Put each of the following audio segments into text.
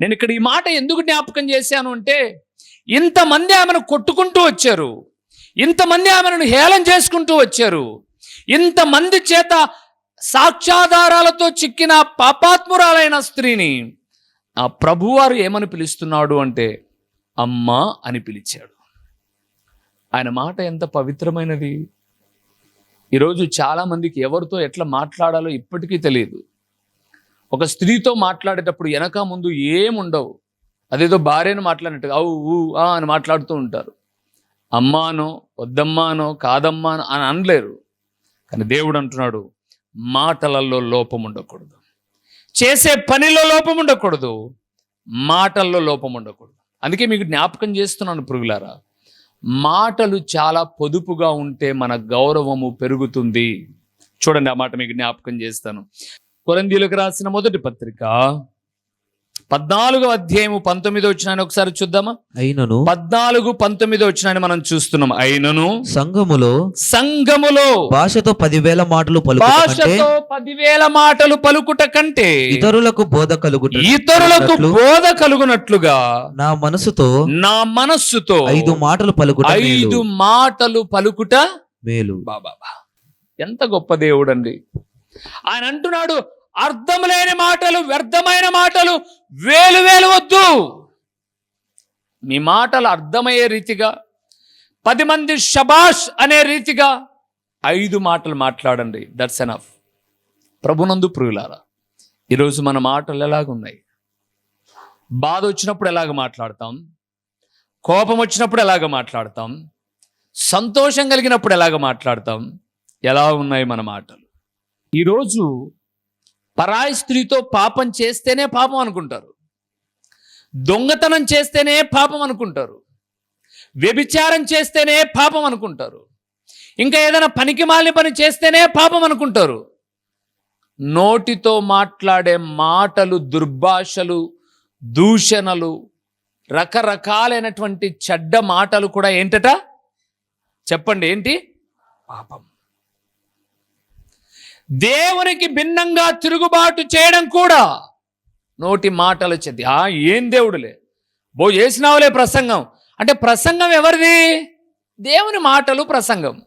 నేను ఇక్కడ ఈ మాట ఎందుకు జ్ఞాపకం చేశాను అంటే ఇంతమంది ఆమెను కొట్టుకుంటూ వచ్చారు. ఇంతమంది ఆమెను హేళన చేసుకుంటూ వచ్చారు. ఇంతమంది చేత సాక్ష్యాధారాలతో చిక్కిన పాపాత్మురాలైన స్త్రీని ఆ ప్రభువారు ఏమని పిలుస్తున్నాడు అంటే అమ్మా అని పిలిచాడు. ఆయన మాట ఎంత పవిత్రమైనది. ఈరోజు చాలామందికి ఎవరితో ఎట్లా మాట్లాడాలో ఇప్పటికీ తెలియదు. ఒక స్త్రీతో మాట్లాడేటప్పుడు వెనక ముందు ఏముండవు. అదేదో భార్యను మాట్లాడినట్టుగా అవు ఊ ఆ అని మాట్లాడుతూ ఉంటారు. అమ్మానో వద్దమ్మానో కాదమ్మానో అని అనలేరు. కానీ దేవుడు అంటున్నాడు మాటలలో లోపం ఉండకూడదు. చేసే పనిలో లోపం ఉండకూడదు. మాటల్లో లోపం ఉండకూడదు. అందుకే మీకు జ్ఞాపకం చేస్తున్నాను పురుగులారా మాటలు చాలా పొదుపుగా ఉంటే మన గౌరవము పెరుగుతుంది. చూడండి ఆ మాట మీకు జ్ఞాపకం చేస్తాను. కొరందీలకు రాసిన మొదటి పత్రిక. పద్నాలుగో అధ్యాయము పంతొమ్మిదో వచ్చినాన్ని ఒకసారి చూద్దామా? అయినను పద్నాలుగు పంతొమ్మిదో వచ్చినాన్ని మనం చూస్తున్నాం. అయినను సంఘములో సంఘములో భాషతో పదివేల మాటలు కంటే భాషతో పదివేల మాటలు పలుకుట కంటే ఇతరులకు బోధ కలుగుట ఇతరులకు బోధ కలుగునట్లుగా నా మనసుతో నా మనస్సుతో ఐదు మాటలు పలుకుట ఐదు. మాటలు పలుకుట మేలు. బాబా ఎంత గొప్ప దేవుడండి. ఆయన అంటున్నాడు అర్థం లేని మాటలు వ్యర్థమైన మాటలు వేలు వేలు వద్దు. మీ మాటలు అర్థమయ్యే రీతిగా పది మంది షబాష్ అనే రీతిగా ఐదు మాటలు మాట్లాడండి. దట్స్ ఎనఫ్ ప్రభునందు ప్రియులారా ఈరోజు మన మాటలు ఎలాగున్నాయి? బాధ వచ్చినప్పుడు ఎలాగ మాట్లాడతాం? కోపం వచ్చినప్పుడు ఎలాగ మాట్లాడతాం? సంతోషం కలిగినప్పుడు ఎలాగ మాట్లాడతాం? ఎలా ఉన్నాయి మన మాటలు? ఈరోజు పరాయి స్త్రీతో పాపం చేస్తేనే పాపం అనుకుంటారు. దొంగతనం చేస్తేనే పాపం అనుకుంటారు. వ్యభిచారం చేస్తేనే పాపం అనుకుంటారు. ఇంకా ఏదైనా పనికి మాలిన పని చేస్తేనే పాపం అనుకుంటారు. నోటితో మాట్లాడే మాటలు దుర్భాషలు దూషణలు రకరకాలైనటువంటి చెడ్డ మాటలు కూడా ఏంటట? చెప్పండి ఏంటి? పాపం. దేవునికి భిన్నంగా తిరుగుబాటు చేయడం కూడా నోటి మాటలు వచ్చేది ఆ ఏం దేవుడులే? బో చేసినావులే ప్రసంగం. అంటే ప్రసంగం ఎవరిది? దేవుని మాటలు ప్రసంగం.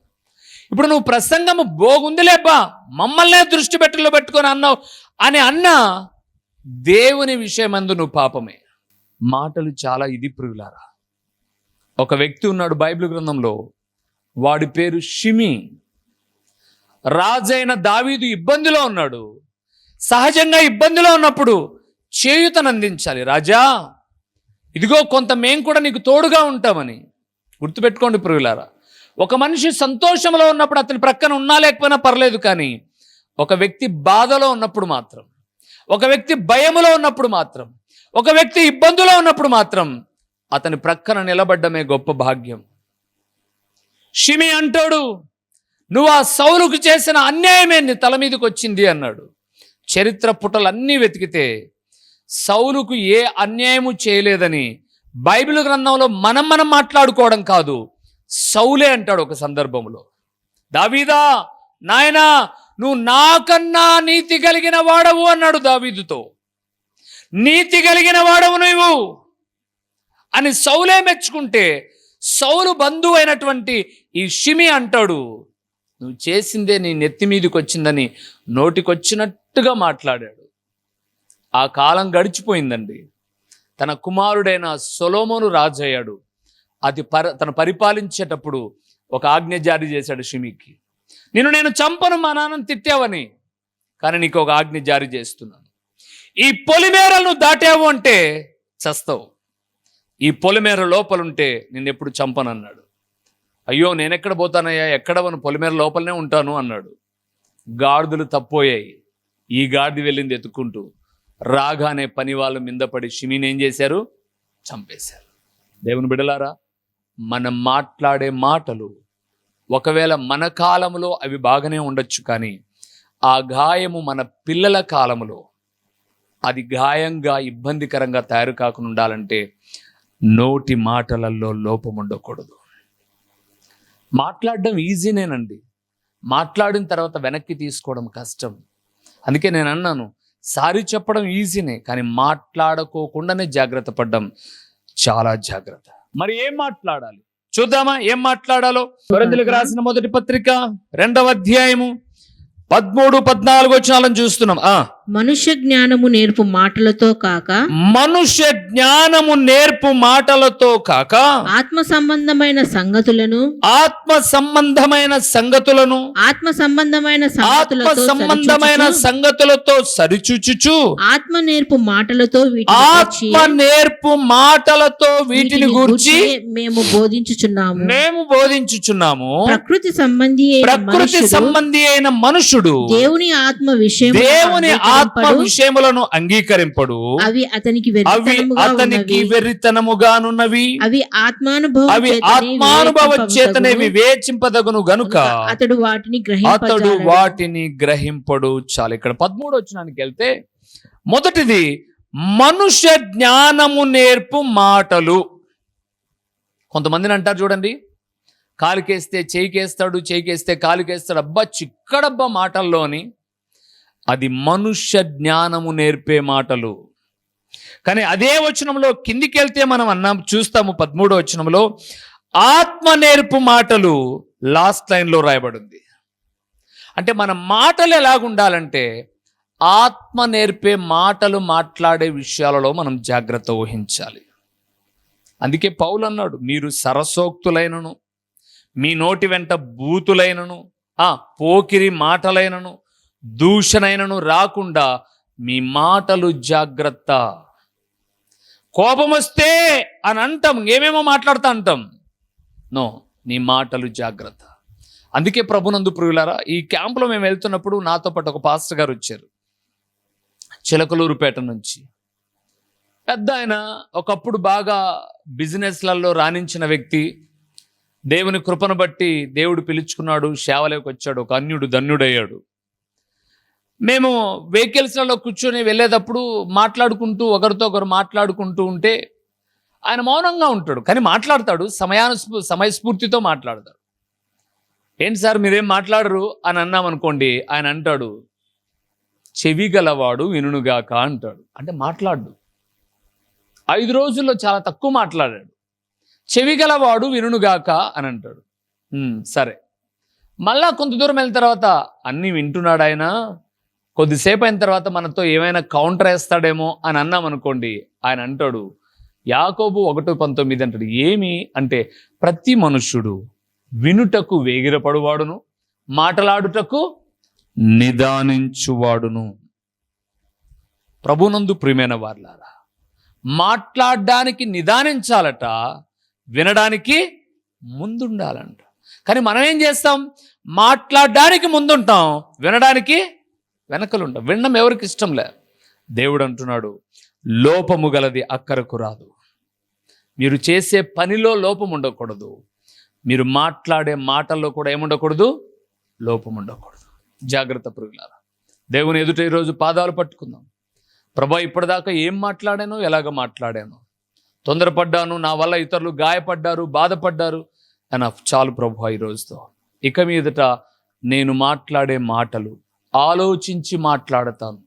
ఇప్పుడు నువ్వు ప్రసంగము బోగుందిలేబ్బా మమ్మల్నే దృష్టి పెట్టలో పెట్టుకొని అన్నావు అని అన్నా దేవుని విషయమందు నువ్వు పాపమే. మాటలు చాలా ఇది ప్రియులారా. ఒక వ్యక్తి ఉన్నాడు బైబిల్ గ్రంథంలో. వాడి పేరు షిమి. రాజైన దావీదు ఇబ్బందిలో ఉన్నాడు. సహజంగా ఇబ్బందిలో ఉన్నప్పుడు చేయుతను అందించాలి రాజా ఇదిగో కొంత మేం కూడా నీకు తోడుగా ఉంటామని. గుర్తుపెట్టుకోండి ప్రియులారా ఒక మనిషి సంతోషంలో ఉన్నప్పుడు అతని ప్రక్కన ఉన్నా లేకపోయినా పర్లేదు కానీ ఒక వ్యక్తి బాధలో ఉన్నప్పుడు మాత్రం ఒక వ్యక్తి భయములో ఉన్నప్పుడు మాత్రం ఒక వ్యక్తి ఇబ్బందులో ఉన్నప్పుడు మాత్రం అతని ప్రక్కన నిలబడ్డమే గొప్ప భాగ్యం. షిమి అంటాడు నువ్వు ఆ సౌలుకు చేసిన అన్యాయమే నీ తల మీదకి వచ్చింది అన్నాడు. చరిత్ర పుటలన్నీ వెతికితే సౌలుకు ఏ అన్యాయము చేయలేదని బైబిల్ గ్రంథంలో మనం మనం మాట్లాడుకోవడం కాదు సౌలే అంటాడు ఒక సందర్భంలో. దావీదా నాయనా నువ్వు నాకన్నా నీతి కలిగిన వాడవు అన్నాడు దావీదుతో. నీతి కలిగిన వాడవు నువ్వు అని సౌలే మెచ్చుకుంటే సౌలు బంధువు అయినటువంటి ఈ షిమి అంటాడు. నువ్వు చేసిందే నీ నెత్తి మీదకి వచ్చిందని నోటికొచ్చినట్టుగా మాట్లాడాడు. ఆ కాలం గడిచిపోయిందండి. తన కుమారుడైన సొలోమోను రాజయ్యాడు. అది పర తను పరిపాలించేటప్పుడు ఒక ఆజ్ఞ జారీ చేశాడు షిమికి. నిన్ను నేను చంపను మా నాన్నను తిట్టావని. కానీ నీకు ఒక ఆజ్ఞ జారీ చేస్తున్నాను. ఈ పొలిమేరలను దాటావు అంటే చస్తావు. ఈ పొలిమేర లోపలుంటే నిన్ను ఎప్పుడు చంపనన్నాడు. అయ్యో నేను ఎక్కడ పోతానయ్యా? ఎక్కడ మన పొలిమేర లోపలనే ఉంటాను అన్నాడు. గాడిదలు తప్పోయాయి ఈ గాడిది వెళ్ళింది ఎత్తుకుంటూ రాగానే పని వాళ్ళు మిందపడి షిమిని ఏం చేశారు? చంపేశారు. దేవుని బిడలారా మనం మాట్లాడే మాటలు ఒకవేళ మన కాలంలో అవి బాగానే ఉండొచ్చు కానీ ఆ గాయము మన పిల్లల కాలంలో అది గాయంగా ఇబ్బందికరంగా తయారు కాకుండా ఉండాలంటే నోటి మాటలలో లోపం ఉండకూడదు. మాట్లాడడం ఈజీనేనండి మాట్లాడిన తర్వాత వెనక్కి తీసుకోవడం కష్టం. అందుకే నేను అన్నాను సారీ చెప్పడం ఈజీనే కానీ మాట్లాడుకోకుండానే జాగ్రత్త పడ్డం చాలా జాగ్రత్త. మరి ఏం మాట్లాడాలి? చూద్దామా ఏం మాట్లాడాలో? కొరింథీయులకు రాసిన మొదటి పత్రిక రెండవ అధ్యాయము పదమూడు పద్నాలుగు వచ్చినాలను చూస్తున్నాం. మనుష్య జ్ఞానము నేర్పు మాటలతో కాక మనుష్య జ్ఞానము నేర్పు మాటలతో కాక ఆత్మ సంబంధమైన సంగతులను ఆత్మ సంబంధమైన సంగతులను ఆత్మ సంబంధమైన ఆత్మ సంబంధమైన సంగతులతో సరిచూచుచు ఆత్మ నేర్పు మాటలతో ఆత్మ నేర్పు మాటలతో వీటిని గూర్చి మేము బోధించుచున్నాము. మేము బోధించుచున్నాము. ప్రకృతి సంబంధి అయిన ప్రకృతి సంబంధి అయిన మనుషుడు దేవుని ఆత్మ విషయం దేవుని ఆత్మ విషయములను అంగీకరింపడు. అవి అతనికి అవి అతనికి వెర్రితనముగానున్నవి. అవి ఆత్మానుభవం అవి ఆత్మానుభవ చేతనే. వివేచింపదగును గనుక అతడు వాటిని అతడు వాటిని గ్రహింపడు. చాలు ఇక్కడ పదమూడు వచ్చినానికి వెళ్తే మొదటిది మనుష్య జ్ఞానము నేర్పు మాటలు. కొంతమందిని అంటారు చూడండి కాలుకేస్తే చేయికేస్తాడు చేయికేస్తే కాలుకేస్తాడు అబ్బా చిక్కడబ్బా మాటల్లోని అది మనుష్య జ్ఞానము నేర్పే మాటలు. కానీ అదే వచనంలో కిందికి వెళ్తే మనం అన్నాం చూస్తాము పదమూడో వచనంలో ఆత్మ నేర్పు మాటలు లాస్ట్ లైన్లో రాయబడింది. అంటే మన మాటలు ఎలాగుండాలంటే ఆత్మ నేర్పే మాటలు మాట్లాడే విషయాలలో మనం జాగ్రత్త వహించాలి. అందుకే పౌలు అన్నాడు మీరు సరసోక్తులైనను మీ నోటి వెంట బూతులైనను ఆ పోకిరి మాటలైనను దూషణైనను రాకుండా మీ మాటలు జాగ్రత్త. కోపం వస్తే అని అంటాం. ఏమేమో మాట్లాడుతా అంటాం. నో నీ మాటలు జాగ్రత్త. అందుకే ప్రభునందు ప్రియులారా ఈ క్యాంపులో మేము వెళ్తున్నప్పుడు నాతో పాటు ఒక పాస్టర్ గారు వచ్చారు. చిలకలూరుపేట నుంచి. పెద్ద ఆయన ఒకప్పుడు బాగా బిజినెస్లలో రాణించిన వ్యక్తి. దేవుని కృపను బట్టి దేవుడు పిలుచుకున్నాడు సేవలోకి వచ్చాడు ఒక అన్యుడు ధన్యుడయ్యాడు. మేము వెహికల్స్లలో కూర్చొని వెళ్ళేటప్పుడు మాట్లాడుకుంటూ ఒకరితో ఒకరు మాట్లాడుకుంటూ ఉంటే ఆయన మౌనంగా ఉంటాడు. కానీ మాట్లాడతాడు. సమయానుస్ఫూ సమయస్ఫూర్తితో మాట్లాడతాడు. ఏంటి సార్ మీరేం మాట్లాడరు? అని అన్నాం అనుకోండి ఆయన అంటాడు చెవి గలవాడు వినుగాక అంటాడు. అంటే మాట్లాడు. ఐదు రోజుల్లో చాలా తక్కువ మాట్లాడాడు. చెవి గలవాడు వినుగాక అని అంటాడు. సరే. మళ్ళా కొంత దూరం వెళ్ళిన తర్వాత అన్నీ వింటున్నాడు ఆయన కొద్దిసేపు అయిన తర్వాత మనతో ఏమైనా కౌంటర్ వేస్తాడేమో అని అన్నాం అనుకోండి ఆయన అంటాడు యాకోబు ఒకటి పంతొమ్మిది అంటాడు ఏమి అంటే ప్రతి మనుష్యుడు వినుటకు వేగిరపడువాడును మాటలాడుటకు నిదానించువాడును. ప్రభునందు ప్రియమైన వార్లారా మాట్లాడడానికి నిదానించాలట వినడానికి ముందుండాలంట. కానీ మనం ఏం చేస్తాం? మాట్లాడడానికి ముందుంటాం వినడానికి వెనకలుంటాం వినడం ఎవరికి ఇష్టంలే దేవుడు అంటున్నాడు లోపము గలది అక్కరకు రాదు. మీరు చేసే పనిలో లోపం ఉండకూడదు. మీరు మాట్లాడే మాటల్లో కూడా ఏముండకూడదు? లోపం ఉండకూడదు. జాగ్రత్త పురుగులారా దేవుని ఎదుట ఈరోజు పాదాలు పట్టుకుందాం. ప్రభా ఇప్పటిదాకా ఏం మాట్లాడానో ఎలాగ మాట్లాడాను. తొందరపడ్డాను నా వల్ల ఇతరులు గాయపడ్డారు బాధపడ్డారు. అని చాలు ప్రభు ఈ రోజుతో ఇక మీదట నేను మాట్లాడే మాటలు ఆలోచించి మాట్లాడతాను.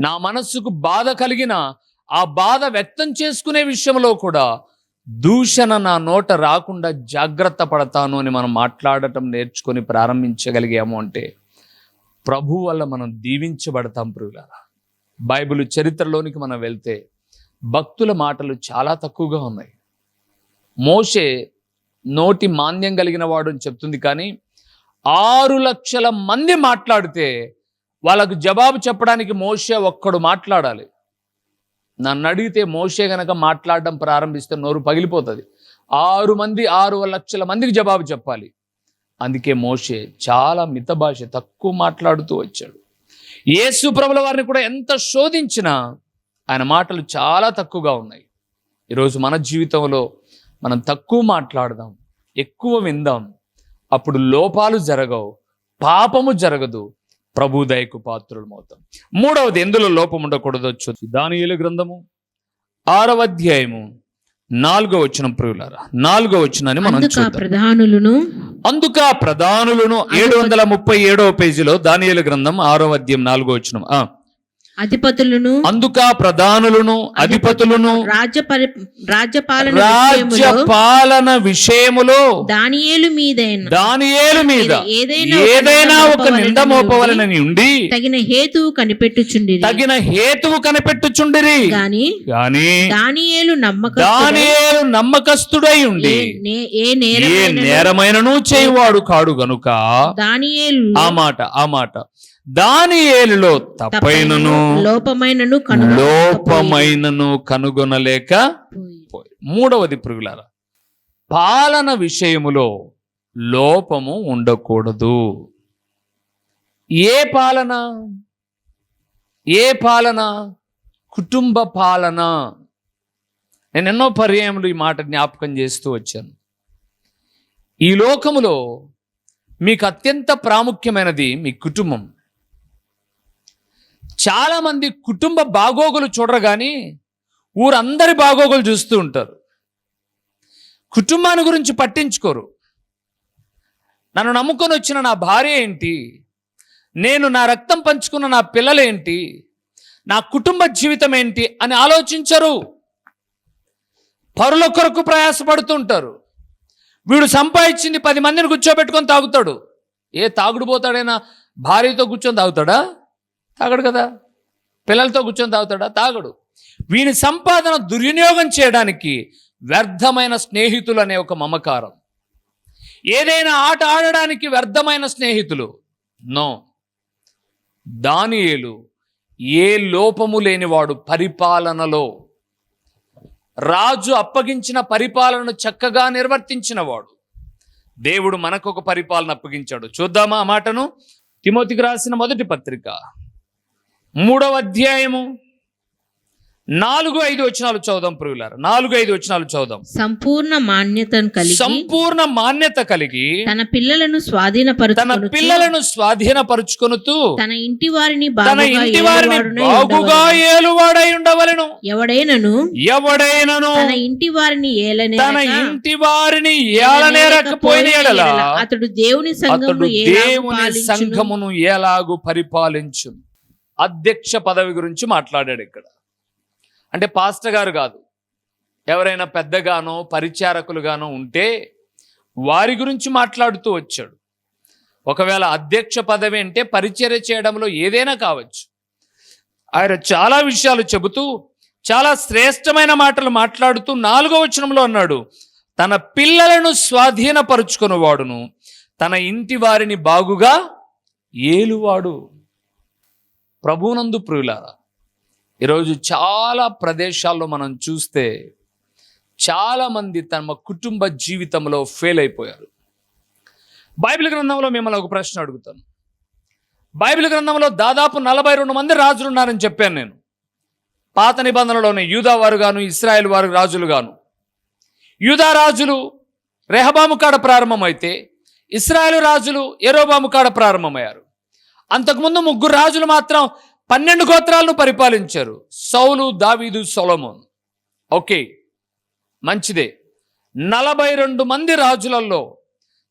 నా మనస్సుకు బాధ కలిగిన ఆ బాధ వ్యక్తం చేసుకునే విషయంలో కూడా దూషణ నా నోట రాకుండా జాగ్రత్త పడతాను అని మనం మాట్లాడటం నేర్చుకొని ప్రారంభించగలిగాము అంటే ప్రభు వల్ల మనం దీవించబడతాం ప్రియులారా. బైబిల్ చరిత్రలోనికి మనం వెళ్తే భక్తుల మాటలు చాలా తక్కువగా ఉన్నాయి. మోషే నోటి మాంద్యం కలిగిన వాడు అని చెప్తుంది కానీ ఆరు లక్షల మంది మాట్లాడితే వాళ్ళకు జవాబు చెప్పడానికి మోషే ఒక్కడు మాట్లాడాలి. నన్ను అడిగితే మోషే గనక మాట్లాడడం ప్రారంభిస్తే నోరు పగిలిపోతుంది. ఆరు మంది ఆరు లక్షల మందికి జవాబు చెప్పాలి. అందుకే మోషే చాలా మిత భాష తక్కువ మాట్లాడుతూ వచ్చాడు. యేసు ప్రభుల వారిని కూడా ఎంత శోధించినా ఆయన మాటలు చాలా తక్కువగా ఉన్నాయి. ఈరోజు మన జీవితంలో మనం తక్కువ మాట్లాడదాం ఎక్కువ విందాం. అప్పుడు లోపాలు జరగవు పాపము జరగదు. ప్రభు దయకు పాత్రులమవుతాం. మూడవది ఎందులో లోపం ఉండకూడదో చూసి దానియేలు గ్రంథము. ఆరవ అధ్యాయము. నాలుగో వచనం ప్రియులారా నాలుగో వచనాన్ని మనం చూద్దాం. ప్రధానులను అందుక ప్రధానులను ఏడు వందల ముప్పై ఏడవ పేజీలో దానియేలు గ్రంథం ఆరో అధ్యాయం నాలుగో వచనం. ఆ అధిపతులను అందుక ప్రధానులను అధిపతులను రాజ్య రాజ్యపాలన విషయములో రాజ్యపాలన విషయములో దానియేలు మీదైన దానియేలు మీద ఏదైనా ఏదైనా ఒక నింద మోపవలనని ఉండి తగిన హేతువు కనిపెట్టుచుండిరి. తగిన హేతువు కనిపెట్టుచుండిరి. గాని గాని దానియేలు నమ్మక దానియేలు నమ్మకస్తుడై ఉండి ఏ ఏ నేరమైన నేరమైనను చేయువాడు కాడు గనుక దానియేలు ఆ మాట ఆ మాట. దానియేలులో తప్పైనను లోపమైనను. లోపమైనను కనుగొనలేక. మూడవది పురుగులారా పాలన విషయములో లోపము ఉండకూడదు. ఏ పాలన? ఏ పాలన? కుటుంబ పాలన. నేను ఎన్నో పర్యాయములు ఈ మాట జ్ఞాపకం చేస్తూ వచ్చాను. ఈ లోకములో మీకు అత్యంత ప్రాముఖ్యమైనది మీ కుటుంబం. చాలామంది కుటుంబ బాగోగులు చూడరు కానీ ఊరందరి బాగోగులు చూస్తూ ఉంటారు. కుటుంబాన్ని గురించి పట్టించుకోరు. నన్ను నమ్ముకొని వచ్చిన నా భార్య ఏంటి? నేను నా రక్తం పంచుకున్న నా పిల్లలేంటి నా కుటుంబ జీవితం ఏంటి? అని ఆలోచించరు. పరుల కొరకు ప్రయాసపడుతుంటారు వీడు సంపాదించింది పది మందిని కూర్చోబెట్టుకొని తాగుతాడు. ఏ తాగుడు పోతాడైనా భార్యతో కూర్చొని తాగుతాడా? తాగడు కదా. పిల్లలతో కూర్చొని తాగుతాడా? తాగడు. వీని సంపాదన దుర్వినియోగం చేయడానికి వ్యర్థమైన స్నేహితులు అనే ఒక మమకారం. ఏదైనా ఆట ఆడడానికి వ్యర్థమైన స్నేహితులు? నో. దానియేలు ఏ లోపము లేనివాడు పరిపాలనలో. రాజు అప్పగించిన పరిపాలనను చక్కగా నిర్వర్తించినవాడు. దేవుడు మనకు ఒక పరిపాలన అప్పగించాడు. చూద్దామా ఆ మాటను? తిమోతికి రాసిన మొదటి పత్రిక. మూడవ అధ్యాయము. నాలుగు ఐదు వచనాలు చదుదాం ప్రియులారు. నాలుగు ఐదు వచనాలు చదుదాం సంపూర్ణ మాన్యతను కలిగి సంపూర్ణ మాన్యత కలిగి తన పిల్లలను తన స్వాధీనపరుచుకొనుచు పిల్లలను స్వాధీనపరుచుకొనుతూ తన ఇంటి వారిని తన ఇంటి వారిని బాగుగా. ఏలువాడై ఉండవలెను ఎవడైనను? ఎవడైనను? తన ఇంటి వారిని ఏలనే తన ఇంటి వారిని ఏలనేరకపోయిన ఎడల అతడు దేవుని సంఘమును ఎలాగు దేవుని? సంఘమును ఎలాగు పరిపాలించు అధ్యక్ష పదవి గురించి మాట్లాడాడు ఇక్కడ. అంటే పాస్టర్ గారు కాదు. ఎవరైనా పెద్దగానో పరిచారకులుగానో ఉంటే వారి గురించి మాట్లాడుతూ వచ్చాడు. ఒకవేళ అధ్యక్ష పదవి అంటే పరిచర్య చేయడంలో ఏదైనా కావచ్చు. ఆయన చాలా విషయాలు చెబుతూ చాలా శ్రేష్టమైన మాటలు మాట్లాడుతూ నాలుగో వచనంలో అన్నాడు తన పిల్లలను స్వాధీనపరుచుకునేవాడును తన ఇంటి వారిని బాగుగా ఏలువాడు. ప్రభునందు ప్రియులారా ఈరోజు చాలా ప్రదేశాల్లో మనం చూస్తే చాలామంది తమ కుటుంబ జీవితంలో ఫెయిల్ అయిపోయారు. బైబిల్ గ్రంథంలో మిమ్మల్ని ఒక ప్రశ్న అడుగుతాను. బైబిల్ గ్రంథంలో దాదాపు నలభై రెండు మంది రాజులు ఉన్నారని చెప్పాను నేను. పాత నిబంధనలోనే యూదా వారు గాను ఇస్రాయేల్ వారు రాజులు గాను. యూదా రాజులు రెహబాము కాడ ప్రారంభమైతే ఇస్రాయేల్ రాజులు ఎరోబాము కాడ ప్రారంభమయ్యారు. అంతకుముందు ముగ్గురు రాజులు మాత్రం పన్నెండు గోత్రాలను పరిపాలించారు. సౌలు దావీదు సొలమోన్. ఓకే మంచిదే. నలభై రెండు మంది రాజులలో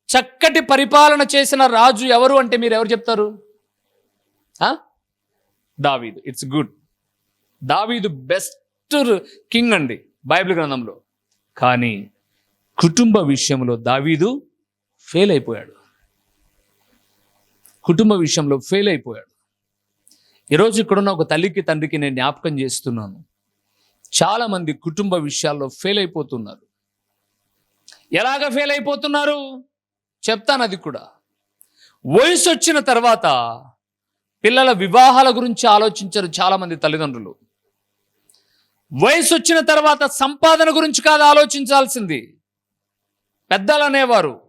చక్కటి పరిపాలన చేసిన రాజు ఎవరు అంటే మీరు ఎవరు చెప్తారు? దావీదు. ఇట్స్ గుడ్ దావీదు బెస్ట్ కింగ్ అండి బైబిల్ గ్రంథంలో. కానీ కుటుంబ విషయంలో దావీదు ఫెయిల్ అయిపోయాడు. కుటుంబ విషయంలో ఫెయిల్ అయిపోయాడు. ఈరోజు ఇక్కడున్న ఒక తల్లికి తండ్రికి నేను జ్ఞాపకం చేస్తున్నాను. చాలామంది కుటుంబ విషయాల్లో ఫెయిల్ అయిపోతున్నారు. ఎలాగ ఫెయిల్ అయిపోతున్నారు? చెప్తాను అది కూడా. వయసు వచ్చిన తర్వాత పిల్లల వివాహాల గురించి ఆలోచించరు చాలామంది తల్లిదండ్రులు. వయసు వచ్చిన తర్వాత సంపాదన గురించి కాదు ఆలోచించాల్సింది. పెద్దలు అనేవారు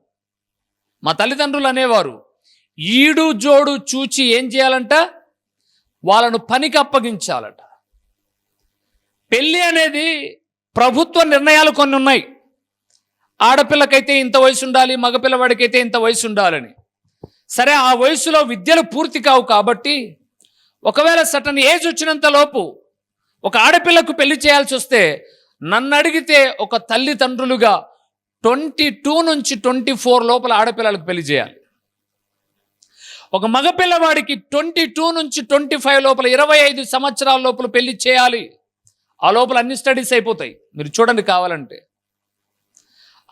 మా తల్లిదండ్రులు అనేవారు ఈడు జోడు చూచి ఏం చేయాలంట? వాళ్ళను పనికి అప్పగించాలట. పెళ్ళి అనేది ప్రభుత్వ నిర్ణయాలు కొన్ని ఉన్నాయి. ఆడపిల్లకైతే ఇంత వయసు ఉండాలి మగపిల్లవాడికైతే ఇంత వయసు ఉండాలని. సరే ఆ వయసులో విద్యలు పూర్తి కావు కాబట్టి ఒకవేళ సటన్ ఏజ్ వచ్చినంత లోపు ఒక ఆడపిల్లకు పెళ్ళి చేయాల్సి వస్తే నన్ను అడిగితే ఒక తల్లిదండ్రులుగా ట్వంటీ టూ నుంచి ట్వంటీ ఫోర్ లోపల ఆడపిల్లలకు పెళ్ళి చేయాలి. ఒక మగ పిల్లవాడికి ట్వంటీ టూ నుంచి ట్వంటీ ఫైవ్ లోపల ఇరవై ఐదు సంవత్సరాల లోపల పెళ్ళి చేయాలి. ఆ లోపల అన్ని స్టడీస్ అయిపోతాయి. మీరు చూడండి కావాలంటే.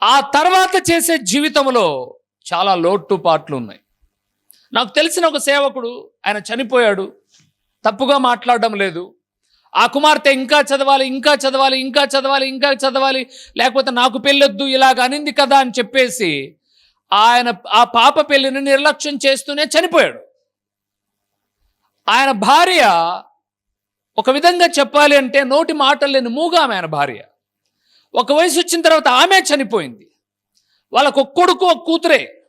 ఆ తర్వాత చేసే జీవితంలో చాలా లోటు పాట్లు ఉన్నాయి నాకు తెలిసిన ఒక సేవకుడు ఆయన చనిపోయాడు. తప్పుగా మాట్లాడడం లేదు. ఆ కుమార్తె ఇంకా చదవాలి ఇంకా చదవాలి ఇంకా చదవాలి ఇంకా చదవాలి లేకపోతే నాకు పెళ్ళొద్దు ఇలాగ అనింది కదా అని చెప్పేసి ఆయన ఆ పాప పెళ్ళిని నిర్లక్ష్యం చేస్తూనే చనిపోయాడు. ఆయన భార్య ఒక విధంగా చెప్పాలి అంటే నోటి మాటలు లేని మూగా ఆమె ఆయన భార్య. ఒక వయసు వచ్చిన తర్వాత ఆమె చనిపోయింది. వాళ్ళకు ఒక కొడుకు ఒక కూతురే.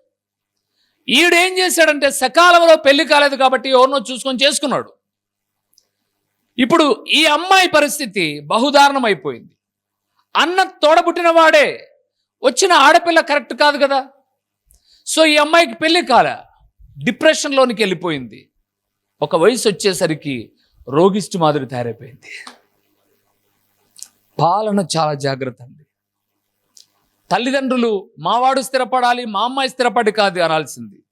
ఈడేం చేశాడంటే సకాలంలో పెళ్ళి కాలేదు కాబట్టి ఎవరినో చూసుకొని చేసుకున్నాడు. ఇప్పుడు ఈ అమ్మాయి పరిస్థితి బహుదారుణం అయిపోయింది అన్న తోడబుట్టిన వాడే వచ్చిన ఆడపిల్ల కరెక్ట్ కాదు కదా? సో ఈ అమ్మాయికి పెళ్ళి కాల. డిప్రెషన్లోనికి వెళ్ళిపోయింది. ఒక వయసు వచ్చేసరికి రోగిష్టి మాదిరి తయారైపోయింది. పాలన చాలా జాగ్రత్త అండి. తల్లిదండ్రులు మావాడు స్థిరపడాలి మా అమ్మాయి స్థిరపడి కాదు అనాల్సింది.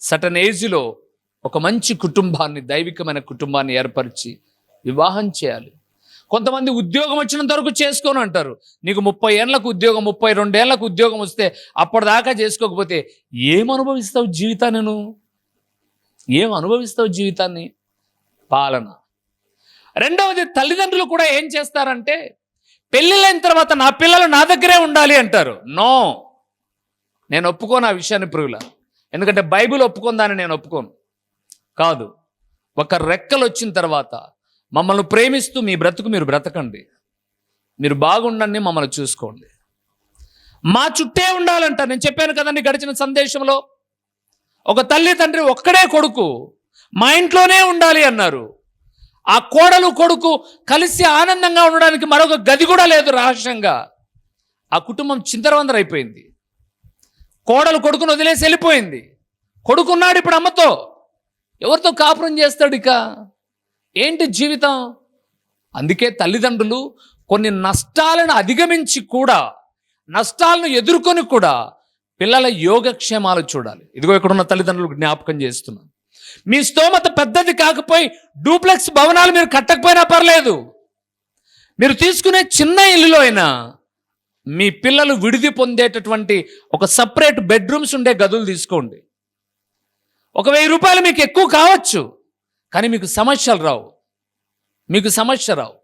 సటన్ ఏజ్లో ఒక మంచి కుటుంబాన్ని దైవికమైన కుటుంబాన్ని ఏర్పరిచి వివాహం చేయాలి. కొంతమంది ఉద్యోగం వచ్చినంత వరకు చేసుకోను అంటారు. నీకు ముప్పై ఏళ్ళకు ఉద్యోగం ముప్పై రెండేళ్ళకు ఉద్యోగం వస్తే అప్పటిదాకా చేసుకోకపోతే ఏం అనుభవిస్తావు జీవితాన్ని నువ్వు? ఏం అనుభవిస్తావు జీవితాన్ని? పాలన. రెండవది తల్లిదండ్రులు కూడా ఏం చేస్తారంటే పెళ్ళిళ్ళైన తర్వాత నా పిల్లలు నా దగ్గరే ఉండాలి అంటారు. నో. నేను ఒప్పుకోను ఆ విషయాన్ని ప్రియుల. ఎందుకంటే బైబిల్ ఒప్పుకుందాన్ని నేను ఒప్పుకోను. కాదు. ఒక రెక్కలు వచ్చిన తర్వాత మమ్మల్ని ప్రేమిస్తూ మీ బ్రతుకు మీరు బ్రతకండి. మీరు బాగుండండి మమ్మల్ని చూసుకోండి. మా చుట్టే ఉండాలంట. నేను చెప్పాను కదండి గడిచిన సందేశంలో. ఒక తల్లి తండ్రి ఒక్కడే కొడుకు. మా ఇంట్లోనే ఉండాలి అన్నారు. ఆ కోడలు కొడుకు కలిసి ఆనందంగా ఉండడానికి మరొక గది కూడా లేదు రహస్యంగా. ఆ కుటుంబం చిందరవందరైపోయింది. కోడలు కొడుకును వదిలేసి వెళ్ళిపోయింది. కొడుకున్నాడు ఇప్పుడు అమ్మతో. ఎవరితో కాపురం చేస్తాడు ఇక? ఏంటి జీవితం? అందుకే తల్లిదండ్రులు కొన్ని నష్టాలను అధిగమించి కూడా నష్టాలను ఎదుర్కొని కూడా పిల్లల యోగక్షేమాలు చూడాలి. ఇదిగో ఇక్కడ ఉన్న జ్ఞాపకం చేస్తున్నాను మీ స్తోమత పెద్దది కాకపోయి డూప్లెక్స్ భవనాలు మీరు కట్టకపోయినా పర్లేదు. మీరు తీసుకునే చిన్న ఇల్లులో అయినా మీ పిల్లలు విడిది పొందేటటువంటి ఒక సపరేట్ బెడ్రూమ్స్ ఉండే గదులు తీసుకోండి. ఒక వెయ్యి రూపాయలు మీకు ఎక్కువ కావచ్చు. కానీ మీకు సమస్యలు రావు. మీకు సమస్య రావు.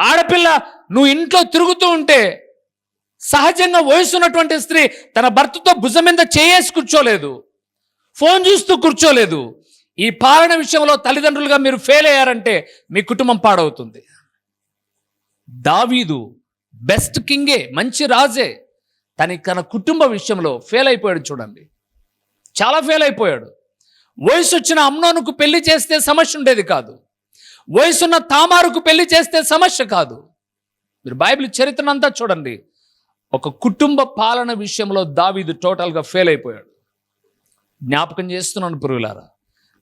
ఆడపిల్ల నువ్వు ఇంట్లో తిరుగుతూ ఉంటే సహజంగా వయసు ఉన్నటువంటి స్త్రీ తన భర్తతో భుజం మీద చేయేసి కూర్చోలేదు. ఫోన్ చూస్తూ కూర్చోలేదు. ఈ పాలన విషయంలో తల్లిదండ్రులుగా మీరు ఫెయిల్ అయ్యారంటే మీ కుటుంబం పాడవుతుంది. దావీదు బెస్ట్ కింగే మంచి రాజే. తన తన కుటుంబ విషయంలో ఫెయిల్ అయిపోయాడు చూడండి. చాలా ఫెయిల్ అయిపోయాడు. వయసు వచ్చిన అమ్నోనుకు పెళ్ళి చేస్తే సమస్య ఉండేది కాదు. వయసున్న తామారుకు పెళ్ళి చేస్తే సమస్య కాదు. మీరు బైబిల్ చరిత్రనంతా చూడండి. ఒక కుటుంబ పాలన విషయంలో దావీదు టోటల్గా ఫెయిల్ అయిపోయాడు. జ్ఞాపకం చేస్తున్నాను పురుగులారా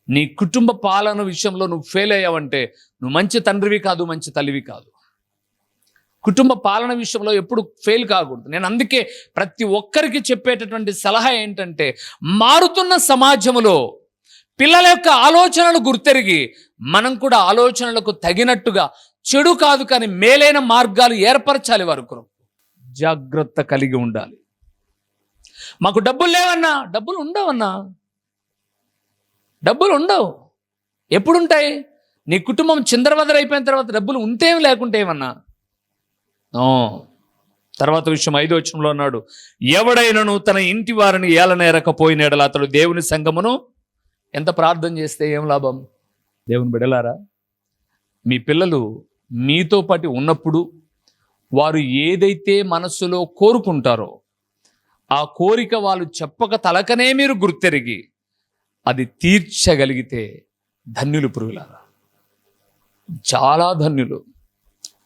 నీ కుటుంబ పాలన విషయంలో నువ్వు ఫెయిల్ అయ్యావంటే నువ్వు మంచి తండ్రివి కాదు మంచి తల్లివి కాదు. కుటుంబ పాలన విషయంలో ఎప్పుడు ఫెయిల్ కాకూడదు. నేను అందుకే ప్రతి ఒక్కరికి చెప్పేటటువంటి సలహా ఏంటంటే మారుతున్న సమాజంలో పిల్లల యొక్క ఆలోచనలు గుర్తెరిగి మనం కూడా ఆలోచనలకు తగినట్టుగా చెడు కాదు కానీ మేలైన మార్గాలు ఏర్పరచాలి వారు కొరకు జాగ్రత్త కలిగి ఉండాలి. మాకు డబ్బులు లేవన్నా డబ్బులు ఉండవన్నా? డబ్బులు ఉండవు. ఎప్పుడుంటాయి? నీ కుటుంబం చిందరవదరైపోయిన తర్వాత డబ్బులు ఉంటేం లేకుంటే ఏమన్నా? తర్వాత విషయం ఐదో వచ్చంలో అన్నాడు ఎవడైనను తన ఇంటి వారిని ఏలనేరకపోయినడల అతడు దేవుని సంగమును ఎంత ప్రార్థన చేస్తే ఏం లాభం? దేవుని బిడలారా మీ పిల్లలు మీతో పాటు ఉన్నప్పుడు వారు ఏదైతే మనస్సులో కోరుకుంటారో ఆ కోరిక వాళ్ళు చెప్పక తలకనే మీరు గుర్తెరిగి అది తీర్చగలిగితే ధన్యులు పురుగులారా. చాలా ధన్యులు.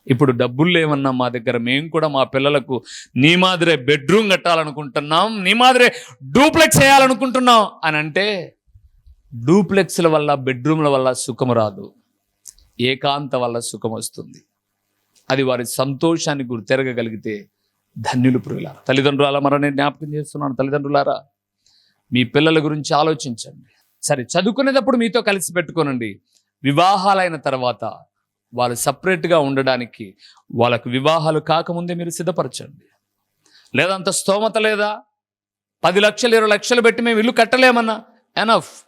ఇప్పుడు డబ్బులు లేవన్నా మా దగ్గర మేము కూడా మా పిల్లలకు నీ మాదిరే బెడ్రూమ్ కట్టాలనుకుంటున్నాం నీ మాదిరే డూప్లెక్స్ చేయాలనుకుంటున్నాం అని అంటే డూప్లెక్స్ల వల్ల బెడ్రూమ్ల వల్ల సుఖం రాదు. ఏకాంత వల్ల సుఖం వస్తుంది. అది వారి సంతోషాన్ని గుర్తెరగగలిగితే ధన్యులు పురుగులారా తల్లిదండ్రుల మరో నేను జ్ఞాపకం చేస్తున్నాను. తల్లిదండ్రులారా మీ పిల్లల గురించి ఆలోచించండి. సరే చదువుకునేటప్పుడు మీతో కలిసి పెట్టుకోనండి. వివాహాలైన తర్వాత వాళ్ళు సపరేట్గా ఉండడానికి వాళ్ళకు వివాహాలు కాకముందే మీరు సిద్ధపరచండి. లేదా అంత స్తోమత లేదా? పది లక్షలు ఇరవై లక్షలు పెట్టి మేము ఇల్లు కట్టలేమన్నా? ఎనఫ్.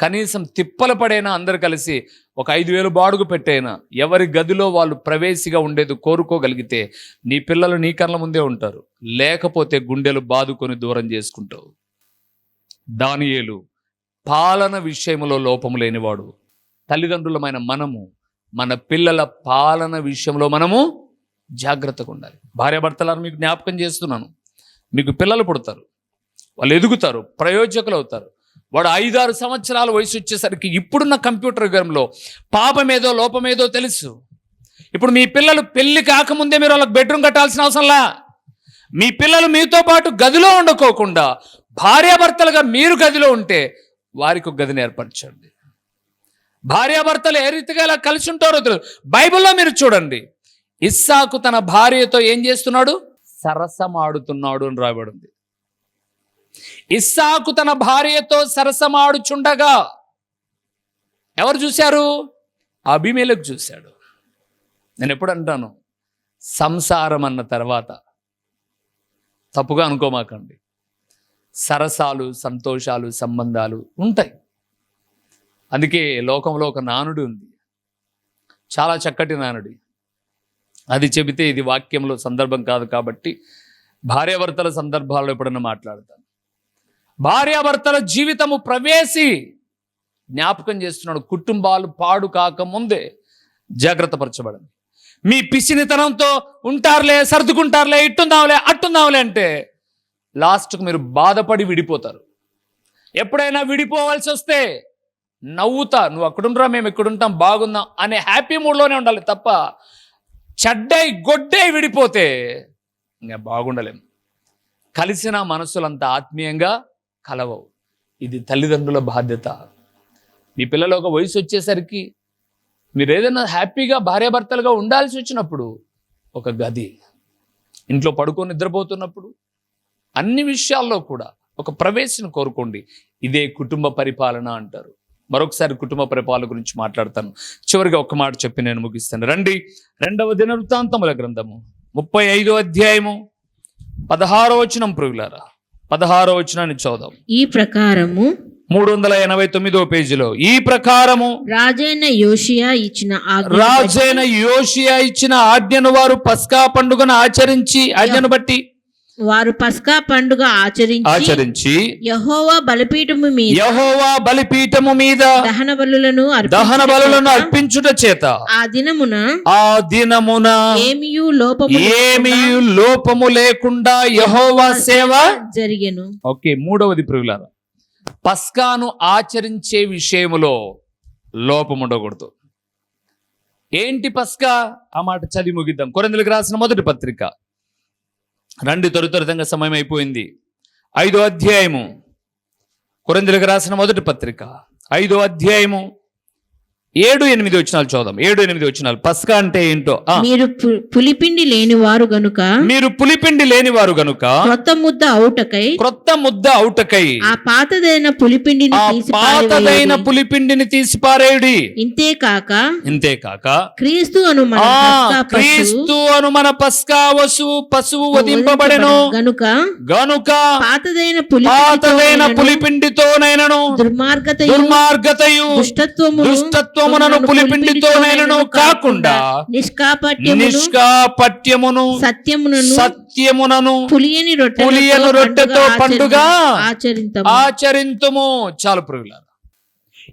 కనీసం తిప్పలు పడైనా అందరు కలిసి ఒక ఐదు వేలు బాడుగు పెట్టైనా ఎవరి గదిలో వాళ్ళు ప్రవేశిగా ఉండేది కోరుకోగలిగితే నీ పిల్లలు నీ కళ్ళ ముందే ఉంటారు. లేకపోతే గుండెలు బాదుకొని దూరం చేసుకుంటావు. దానియేలు పాలన విషయంలో లోపము లేనివాడు. తల్లిదండ్రులమైన మనము మన పిల్లల పాలన విషయంలో మనము జాగ్రత్తగా ఉండాలి. భార్యాభర్తలను మీకు జ్ఞాపకం చేస్తున్నాను. మీకు పిల్లలు పుడతారు. వాళ్ళు ఎదుగుతారు ప్రయోజకులు అవుతారు వాడు ఐదారు సంవత్సరాల వయసు వచ్చేసరికి ఇప్పుడున్న కంప్యూటర్ యుగంలో పాపమేదో లోపమేదో తెలుసు. ఇప్పుడు మీ పిల్లలు పెళ్ళి కాకముందే మీరు వాళ్ళకి బెడ్రూమ్ కట్టాల్సిన అవసరంలా మీ పిల్లలు మీతో పాటు గదిలో ఉండకోకుండా భార్యాభర్తలుగా మీరు గదిలో ఉంటే వారికి ఒక గదిని ఏర్పరచండి. భార్యాభర్తలు ఏ రీతిగా ఇలా కలిసి ఉంటారో తెలుసు బైబిల్లో మీరు చూడండి. ఇస్సాకు తన భార్యతో ఏం చేస్తున్నాడు? సరసమాడుతున్నాడు అని రాబడింది ఇస్సాకు తన భార్యతో సరసమాడుచుండగా ఎవరు చూశారు? అభిమేలకు చూశాడు. నేను ఎప్పుడు అంటాను? సంసారం అన్న తర్వాత. తప్పుగా అనుకోమాకండి. సరసాలు సంతోషాలు సంబంధాలు ఉంటాయి. అందుకే లోకంలో ఒక నానుడి ఉంది. చాలా చక్కటి నానుడి. అది చెబితే ఇది వాక్యంలో సందర్భం కాదు కాబట్టి భార్యాభర్తల సందర్భాల్లో ఎప్పుడన్నా మాట్లాడతాను. భార్యాభర్తల జీవితము ప్రవేశి జ్ఞాపకం చేస్తున్నాడు. కుటుంబాలు పాడు కాకముందే జాగ్రత్త పరచబడింది. మీ పిసినితనంతో ఉంటారులే సర్దుకుంటారులే ఇట్టుందాంలే అట్టుందాంలే అంటే లాస్ట్కు మీరు బాధపడి విడిపోతారు. ఎప్పుడైనా విడిపోవాల్సి వస్తే నవ్వుతా నువ్వు అక్కడుండరా మేము ఇక్కడుంటాం బాగుందాం అనే హ్యాపీ మూడ్లోనే ఉండాలి తప్ప చెడ్డై గొడ్డై విడిపోతే ఇంకా బాగుండలేము కలిసిన మనసులంతా ఆత్మీయంగా కలవవు. ఇది తల్లిదండ్రుల బాధ్యత. మీ పిల్లలు ఒక వయసు వచ్చేసరికి మీరు ఏదైనా హ్యాపీగా భార్యాభర్తలుగా ఉండాల్సి వచ్చినప్పుడు ఒక గది ఇంట్లో పడుకొని నిద్రపోతున్నప్పుడు అన్ని విషయాల్లో కూడా ఒక ప్రవేశం కోరుకోండి. ఇదే కుటుంబ పరిపాలన అంటారు. మరొకసారి కుటుంబ పరిపాలన గురించి మాట్లాడతాను. చివరిగా ఒక మాట చెప్పి నేను ముగిస్తాను. రండి. రెండవ దినవృత్తాంతముల గ్రంథము. ముప్పై ఐదో అధ్యాయము. పదహారో వచనం ప్రియులారా పదహారో వచనాన్ని చదుదాం ఈ ప్రకారము మూడు వందల ఎనభై తొమ్మిదో పేజీలో ఈ ప్రకారము రాజైన యోషియా ఇచ్చిన రాజైన యోషియా ఇచ్చిన ఆజ్ఞను వారు పస్కా పండుగను ఆచరించి ఆజ్ఞను బట్టి వారు పస్కా పండుగ ఆచరించి ఆచరించి యహోవా బలిపీఠము మీద యహోవా బలిపీఠము మీద దహన బలులను దహన బలులను అర్పించుట చేత ఆ దినమున ఆ దినమున ఏమియు లోపము ఏమీ లోపము లేకుండా యహోవా సేవ జరిగెను. ఓకే మూడవది ప్రియులార. పస్కాను ఆచరించే విషయములో లోపం ఉండకూడదు. ఏంటి పస్కా? ఆ మాట చదివి ముగిద్దాం. కొరందులకు రాసిన మొదటి పత్రిక. రండి త్వర సమయం అయిపోయింది. ఐదో అధ్యాయము. కొరందులకు రాసిన మొదటి పత్రిక. ఐదో అధ్యాయము. ఏడు ఎనిమిది వచ్చినాలు చూద్దాం. ఏడు ఎనిమిది వచ్చినాలు. పస్కా అంటే ఏంటో? మీరు పులిపిండి లేని వారు గనుక మీరు పులిపిండి లేనివారు గనుక కొత్త ముద్ద అవుటకై క్రొత్త ముద్ద అవుటకై ఆ పాతదైన పులిపిండిని పాతదైన. పులిపిండిని తీసి పారేయుడి. ఇంతే కాక ఇంతేకాక క్రీస్తు అను క్రీస్తు అను మన పస్కా వసువు పశువు వధింపబడెను. గనుక గనుక పాతదైన పాతదైన పులిపిండితో పులిపిండితోనైనను దుర్మార్గతయు దుర్మార్గతయు దుష్టత్వమును దుష్టత్వమునను పులిపిండితోనైనను కాకుండా నిష్కాపట్యమును నిష్కాపట్యమును సత్యమును సత్యమునను పులియని రొట్టె పులియని రొట్టెతో పండుగ ఆచరింతము. ఆచరింతుము. చాలు ప్రియులారా.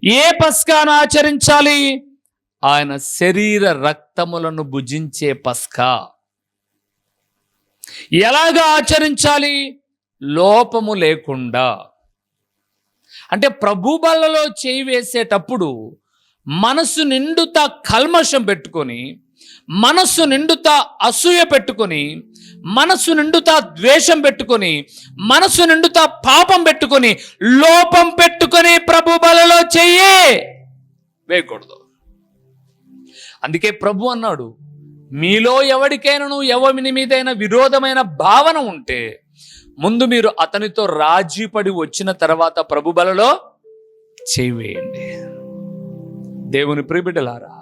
ఏ పస్కాను ఆచరించాలి? ఆయన శరీర రక్తములను భుజించే పస్కా. ఎలాగా ఆచరించాలి? లోపము లేకుండా. అంటే ప్రభు బల్లలో చేయి వేసేటప్పుడు మనసు నిండుతా కల్మషం పెట్టుకొని మనస్సు నిండుతా అసూయ పెట్టుకొని మనస్సు నిండుతా ద్వేషం పెట్టుకొని మనస్సు నిండుతా పాపం పెట్టుకొని లోపం పెట్టుకొని ప్రభు బలలో చెయ్యే వేయకూడదు. అందుకే ప్రభు అన్నాడు మీలో ఎవరికైనాను ఎవమిని మీదైనా విరోధమైన భావన ఉంటే ముందు మీరు అతనితో రాజీపడి వచ్చిన తర్వాత ప్రభు బలలో చేయివేయండి దేవుని ప్రిబిడలారా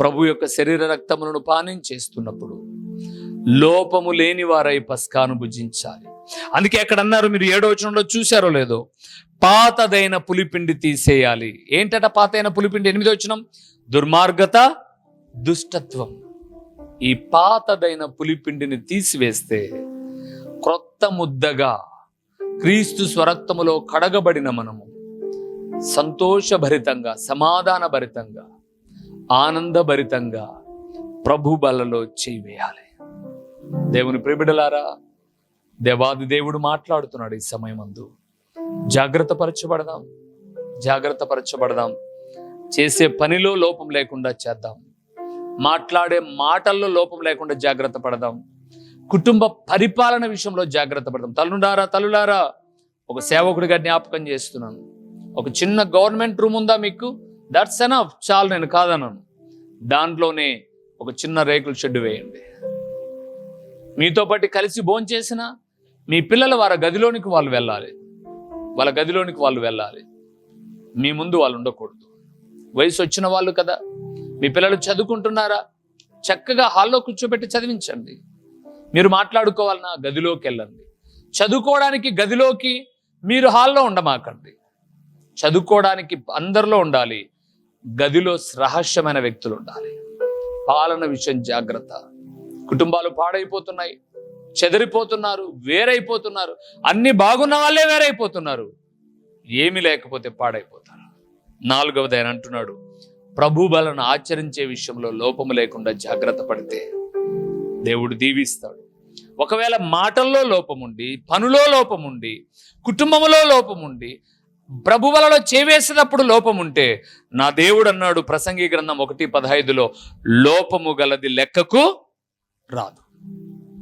ప్రభు యొక్క శరీర రక్తములను పానం చేస్తున్నప్పుడు లోపము లేని వారై పస్కాను భుజించాలి. అందుకే అక్కడ అన్నారు మీరు ఏడో వచనంలో చూశారో లేదో పాతదైన పులిపిండి తీసేయాలి. ఏంటట పాతైన పులిపిండి? ఎనిమిదో వచనం దుర్మార్గత దుష్టత్వం. ఈ పాతదైన పులిపిండిని తీసివేస్తే క్రొత్త ముద్దగా క్రీస్తు స్వరక్తములో కడగబడిన మనము సంతోషభరితంగా సమాధానభరితంగా ఆనందభరితంగా ప్రభు బలలో చేయివేయాలి దేవుని ప్రిబిడలారా దేవాది దేవుడు మాట్లాడుతున్నాడు ఈ సమయమందు. జాగ్రత్త పరచబడదాం జాగ్రత్త పరచబడదాం చేసే పనిలో లోపం లేకుండా చేద్దాం. మాట్లాడే మాటల్లో లోపం లేకుండా జాగ్రత్త పడదాం. కుటుంబ పరిపాలన విషయంలో జాగ్రత్త పడదాం. తల్లుడారా తలులారా ఒక సేవకుడిగా జ్ఞాపకం చేస్తున్నాను. ఒక చిన్న గవర్నమెంట్ రూమ్ ఉందా మీకు? దట్స్ ఎనఫ్ చాలు నేను కాదన్నాను దాంట్లోనే ఒక చిన్న రేకుల షెడ్ వేయండి. మీతో పాటు కలిసి భోంచేసిన మీ పిల్లలు వారి గదిలోనికి వాళ్ళు వెళ్ళాలి. వాళ్ళ గదిలోనికి వాళ్ళు వెళ్ళాలి. మీ ముందు వాళ్ళు ఉండకూడదు. వయసు వచ్చిన వాళ్ళు కదా. మీ పిల్లలు చదువుకుంటున్నారా? చక్కగా హాల్లో కూర్చోబెట్టి చదివించండి. మీరు మాట్లాడుకోవాలన్నా గదిలోకి వెళ్ళండి. చదువుకోవడానికి గదిలోకి మీరు హాల్లో ఉండమాకండి. చదువుకోవడానికి అందరిలో ఉండాలి. గదిలో రహస్యమైన వ్యక్తులు ఉండాలి. పాలన విషయం జాగ్రత్త. కుటుంబాలు పాడైపోతున్నాయి. చెదిరిపోతున్నారు. వేరైపోతున్నారు. అన్ని బాగున్న వాళ్ళే వేరైపోతున్నారు. ఏమీ లేకపోతే పాడైపోతారు. నాలుగవది ఆయన అంటున్నాడు ప్రభు బలను ఆచరించే విషయంలో లోపము లేకుండా జాగ్రత్త పడితే దేవుడు దీవిస్తాడు. ఒకవేళ మాటల్లో లోపముండి పనులో లోపముండి కుటుంబంలో లోపముండి ప్రభువలలో చేవేసినప్పుడు లోపం ఉంటే నా దేవుడు అన్నాడు ప్రసంగి గ్రంథం ఒకటి పదహైదులో లోపము గలది లెక్కకు రాదు.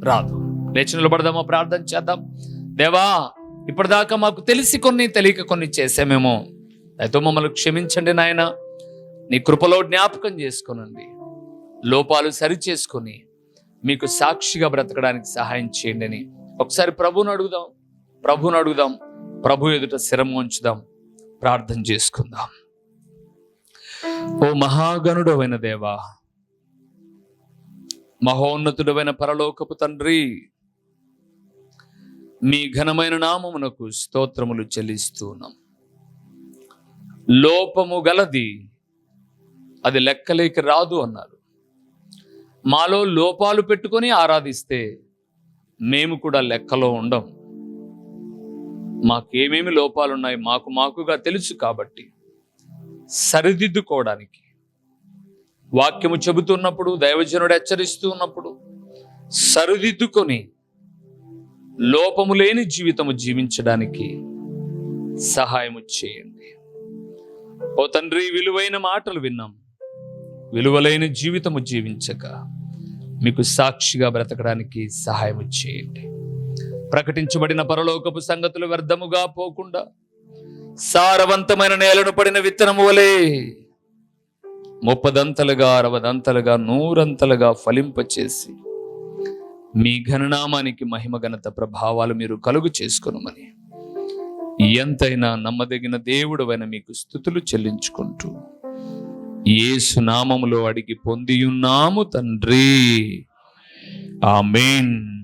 రాదు. లేచి నిలబడదామో? ప్రార్థన చేద్దాం. దేవా ఇప్పటిదాకా మాకు తెలిసి కొన్ని తెలియక కొన్ని చేసామేమో అయితే మమ్మల్ని క్షమించండి నాయన. నీ కృపలో జ్ఞాపకం చేసుకోనండి. లోపాలు సరి చేసుకొని మీకు సాక్షిగా బ్రతకడానికి సహాయం చేయండి అని. ఒకసారి ప్రభువుని అడుగుదాం. ప్రభువుని అడుగుదాం. ప్రభు ఎదుట శిరం ఉంచుదాం. ప్రార్థన చేసుకుందాం. ఓ మహాగణుడవైన దేవా మహోన్నతుడవైన పరలోకపు తండ్రి మీ ఘనమైన నామమునకు స్తోత్రములు చెల్లిస్తున్నాం. లోపము గలది అది లెక్కలేకి రాదు అన్నారు. మాలో లోపాలు పెట్టుకొని ఆరాధిస్తే మేము కూడా లెక్కలో ఉండం. మాకేమేమి లోపాలున్నాయి మాకు మాకుగా తెలుసు కాబట్టి సరిదిద్దుకోవడానికి. వాక్యము చెబుతున్నప్పుడు దైవజనుడు హెచ్చరిస్తూ ఉన్నప్పుడు సరిదిద్దుకొని లోపము లేని జీవితము జీవించడానికి సహాయము చేయండి. ఓ తండ్రి విలువైన మాటలు విన్నాం. విలువలైన జీవితము జీవించక మీకు సాక్షిగా బ్రతకడానికి సహాయం చేయండి. ప్రకటించబడిన పరలోకపు సంగతులు వ్యర్థముగా పోకుండా సారవంతమైన నేలను పడిన విత్తనము వలె ముప్పదంతలుగా అరవదంతలుగా నూరంతలుగా ఫలింపచేసి మీ ఘననామానికి మహిమ ఘనత ప్రభావాలు మీరు కలుగు చేసుకొనుమని. ఎంతైనా నమ్మదగిన దేవుడవైన మీకు స్థుతులు చెల్లించుకుంటూ ఏసు నామములో అడిగి పొందియున్నాము తండ్రి. ఆమేన్.